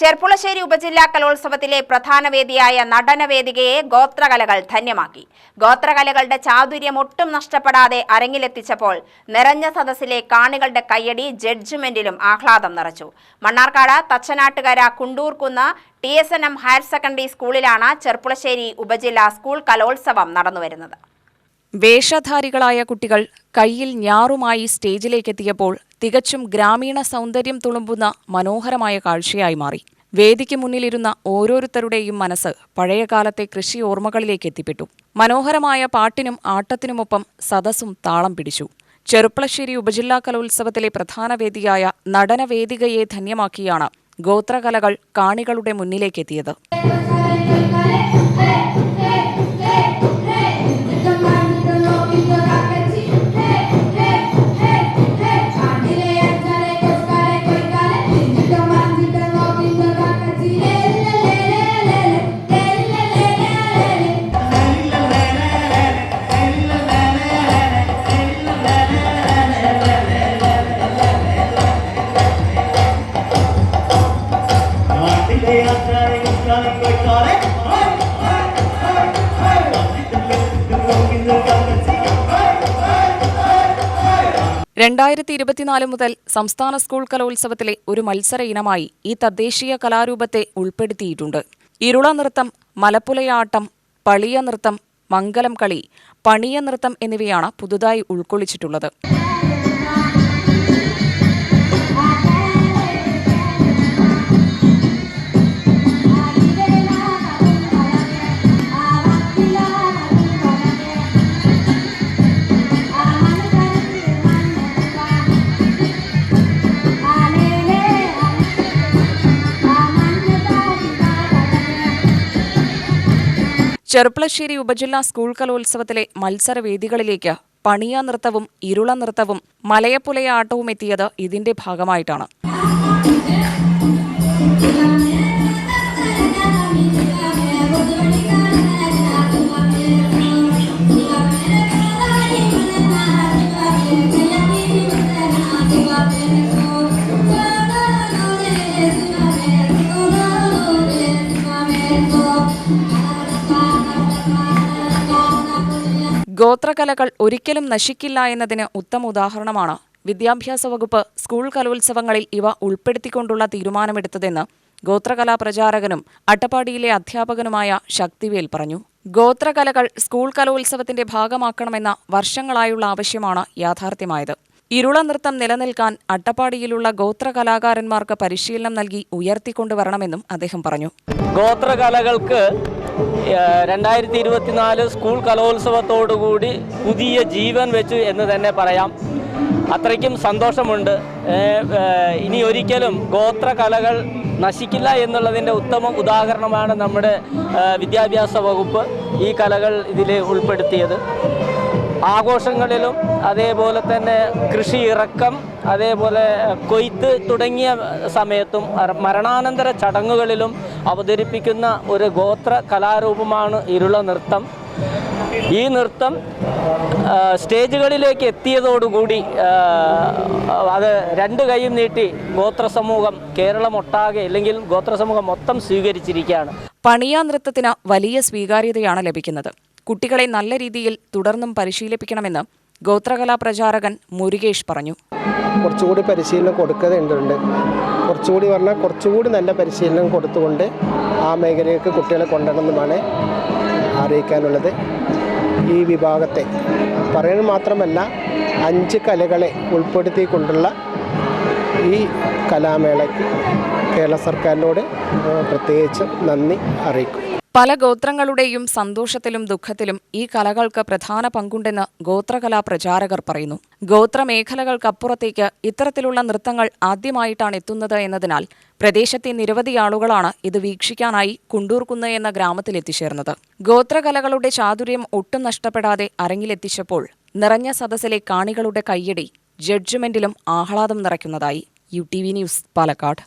ചെർപ്പുളശ്ശേരി ഉപജില്ലാ കലോത്സവത്തിലെ പ്രധാന വേദിയായ നടനവേദികയെ ഗോത്രകലകൾ ധന്യമാക്കി. ഗോത്രകലകളുടെ ചാതുര്യം ഒട്ടും നഷ്ടപ്പെടാതെ അരങ്ങിലെത്തിച്ചപ്പോൾ നിറഞ്ഞ സദസ്സിലെ കാണികളുടെ കയ്യടി ജഡ്ജ്മെന്റിലും ആഹ്ലാദം നിറച്ചു. Mannarkkad Thachanattukara Kundoorkunnu T S N M higher secondary സ്കൂളിലാണ് ചെർപ്പുളശ്ശേരി ഉപജില്ലാ സ്കൂൾ കലോത്സവം നടന്നുവരുന്നത്. വേഷധാരികളായ കുട്ടികൾ കയ്യിൽ ഞാറുമായി സ്റ്റേജിലേക്കെത്തിയപ്പോൾ തികച്ചും ഗ്രാമീണ സൗന്ദര്യം തുളുമ്പുന്ന മനോഹരമായ കാഴ്ചയായി മാറി. വേദിക്ക് മുന്നിലിരുന്ന ഓരോരുത്തരുടെയും മനസ്സ് പഴയകാലത്തെ കൃഷി ഓർമ്മകളിലേക്ക് എത്തിപ്പെട്ടു മനോഹരമായ പാട്ടിനും ആട്ടത്തിനുമൊപ്പം സദസ്സും താളം പിടിച്ചു. ചെറുപ്പളശ്ശേരി ഉപജില്ലാ കലോത്സവത്തിലെ പ്രധാന വേദിയായ നടനവേദികയെ ധന്യമാക്കിയാണ് ഗോത്രകലകൾ കാണികളുടെ മുന്നിലേക്കെത്തിയത്. രണ്ടായിരത്തി ഇരുപത്തിനാല് മുതൽ സംസ്ഥാന സ്കൂൾ കലോത്സവത്തിലെ ഒരു മത്സര ഇനമായി ഈ തദ്ദേശീയ കലാരൂപത്തെ ഉൾപ്പെടുത്തിയിട്ടുണ്ട്. ഇരുള നൃത്തം മലപ്പുലയാട്ടം പളിയ നൃത്തം മംഗലം കളി പണിയ നൃത്തം എന്നിവയാണ് പുതുതായി ഉൾക്കൊള്ളിച്ചിട്ടുള്ളത്. ചെറുപ്പളശ്ശേരി ഉപജില്ലാ സ്കൂൾ കലോത്സവത്തിലെ മത്സരവേദികളിലേക്ക് പണിയ നൃത്തവും ഇരുള നൃത്തവും മലയപ്പുലയാട്ടവും എത്തിയത് ഇതിന്റെ ഭാഗമായിട്ടാണ്. ഗോത്രകലകൾ ഒരിക്കലും നശിക്കില്ല എന്നതിന് ഉത്തമ ഉദാഹരണമാണ്. വിദ്യാഭ്യാസ വകുപ്പ് സ്കൂൾ കലോത്സവങ്ങളിൽ ഇവ ഉൾപ്പെടുത്തിക്കൊണ്ടുള്ള തീരുമാനമെടുത്തതെന്ന് ഗോത്രകലാ പ്രചാരകനും അട്ടപ്പാടിയിലെ അധ്യാപകനുമായ ശക്തിവേൽ പറഞ്ഞു. ഗോത്രകലകൾ സ്കൂൾ കലോത്സവത്തിന്റെ ഭാഗമാക്കണമെന്ന വർഷങ്ങളായുള്ള ആവശ്യമാണ് യാഥാർത്ഥ്യമായത്. ഇരുള നൃത്തം നിലനിൽക്കാൻ അട്ടപ്പാടിയിലുള്ള ഗോത്രകലാകാരന്മാർക്ക് പരിശീലനം നൽകി ഉയർത്തിക്കൊണ്ടുവരണമെന്നും അദ്ദേഹം പറഞ്ഞു. ഗോത്രകലകൾക്ക് രണ്ടായിരത്തി ഇരുപത്തിനാല് സ്കൂൾ കലോത്സവത്തോടുകൂടി പുതിയ ജീവൻ വെച്ചു എന്ന് തന്നെ പറയാം. അത്രയ്ക്കും സന്തോഷമുണ്ട്. ഇനി ഒരിക്കലും ഗോത്ര കലകൾ നശിക്കില്ല എന്നുള്ളതിന്റെ ഉത്തമ ഉദാഹരണമാണ് നമ്മുടെ വിദ്യാഭ്യാസ വകുപ്പ് ഈ കലകൾ ഇതിൽ ഉൾപ്പെടുത്തിയത്. ആഘോഷങ്ങളിലും അതേപോലെ തന്നെ കൃഷി ഇറക്കം അതേപോലെ കൊയ്ത്ത് തുടങ്ങിയ സമയത്തും മരണാനന്തര ചടങ്ങുകളിലും അവതരിപ്പിക്കുന്ന ഒരു ഗോത്ര കലാരൂപമാണ് ഇരുള നൃത്തം. ഈ നൃത്തം സ്റ്റേജുകളിലേക്ക് എത്തിയതോടുകൂടി അത് രണ്ട് കൈയും നീട്ടി ഗോത്ര സമൂഹം കേരളമൊട്ടാകെ അല്ലെങ്കിൽ ഗോത്ര സമൂഹം മൊത്തം സ്വീകരിച്ചിരിക്കുകയാണ്. പണിയാ നൃത്തത്തിന് വലിയ സ്വീകാര്യതയാണ് ലഭിക്കുന്നത്. കുട്ടികളെ നല്ല രീതിയിൽ തുടർന്നും പരിശീലിപ്പിക്കണമെന്ന് ഗോത്രകലാ പ്രചാരകൻ മുരുകേഷ് പറഞ്ഞു. കുറച്ചുകൂടി പരിശീലനം കൊടുക്കേണ്ടതുണ്ട് കുറച്ചുകൂടി പറഞ്ഞാൽ കുറച്ചുകൂടി നല്ല പരിശീലനം കൊടുത്തുകൊണ്ട് ആ മേഖലയിലേക്ക് കുട്ടികളെ കൊണ്ടുവരണമെന്നുമാണ് അറിയിക്കാനുള്ളത്. ഈ വിഭാഗത്തെ പറയുന്നത് മാത്രമല്ല അഞ്ച് കലകളെ ഉൾപ്പെടുത്തിക്കൊണ്ടുള്ള ഈ കലാമേളയ്ക്ക് കേരള സർക്കാരിനോട് പ്രത്യേകിച്ച് നന്ദി അറിയിക്കും പല ഗോത്രങ്ങളുടെയും സന്തോഷത്തിലും ദുഃഖത്തിലും ഈ കലകൾക്ക് പ്രധാന പങ്കുണ്ടെന്ന് ഗോത്രകലാ പ്രചാരകർ പറയുന്നു. ഗോത്രമേഖലകൾക്കപ്പുറത്തേക്ക് ഇത്തരത്തിലുള്ള നൃത്തങ്ങൾ ആദ്യമായിട്ടാണ് എത്തുന്നത് എന്നതിനാൽ പ്രദേശത്തെ നിരവധി ആളുകളാണ് ഇത് വീക്ഷിക്കാനായി കുണ്ടൂർക്കുന്ന് എന്ന ഗ്രാമത്തിൽ എത്തിച്ചേർന്നത്. ഗോത്രകലകളുടെ ചാതുര്യം ഒട്ടും നഷ്ടപ്പെടാതെ അരങ്ങിലെത്തിച്ചപ്പോൾ നിറഞ്ഞ സദസ്സിലെ കാണികളുടെ കയ്യടി ജഡ്ജ്മെന്റിലും ആഹ്ലാദം നിറയ്ക്കുന്നതായി U T V news Palakkad.